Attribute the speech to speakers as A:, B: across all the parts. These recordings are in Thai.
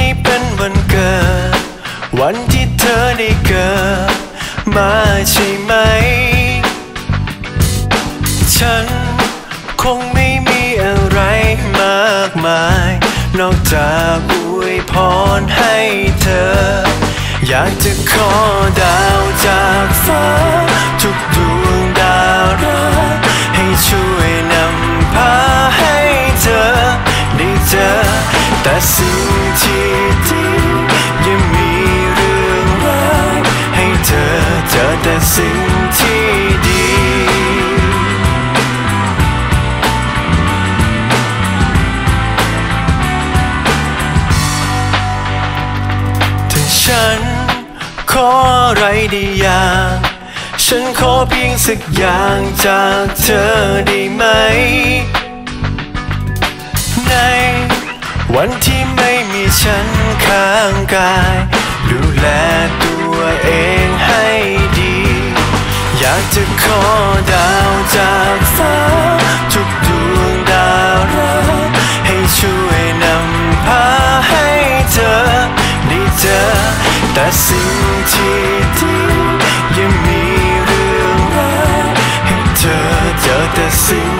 A: นี้เป็นวันเกิด วันที่เธอได้เกิดมาใช่ไหม ฉันคงไม่มีอะไรมากมาย นอกจากอวยพรให้เธอ อยากจะขอดาวจากฟ้า แต่สิ่งที่ดียังมีเรื่องร้ายให้เธอเจอแต่สิ่งที่ดีถ้าฉันขออะไรได้อย่างฉันขอเพียงสักอย่างจากเธอได้ไหม วันที่ไม่มีฉันข้างกาย ดูแลตัวเองให้ดี อยากจะขอดาวจากฟ้า ทุกดวงดาวรักให้ช่วยนำพาให้เธอได้เจอ แต่สิ่งที่ดียังมีเรื่องร้ายให้เธอเจอแต่สิ่ง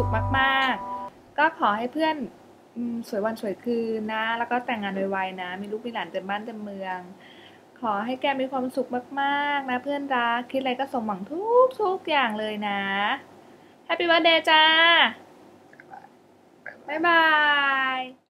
A: สุข
B: มา
C: กๆ ก็ขอให้เพื่อนสวยวันสวยคืนนะ แล้วก็แต่งงานไวๆนะ มีลูกมีหลานเต็มบ้านเต็มเมือง ขอให้แกมีความสุขมากๆ นะ เพื่อนรัก คิดอะไรก็สมหวังทุกทุกๆอย่างเลยนะแฮปปี้วันเดย์จ้า บ๊ายบาย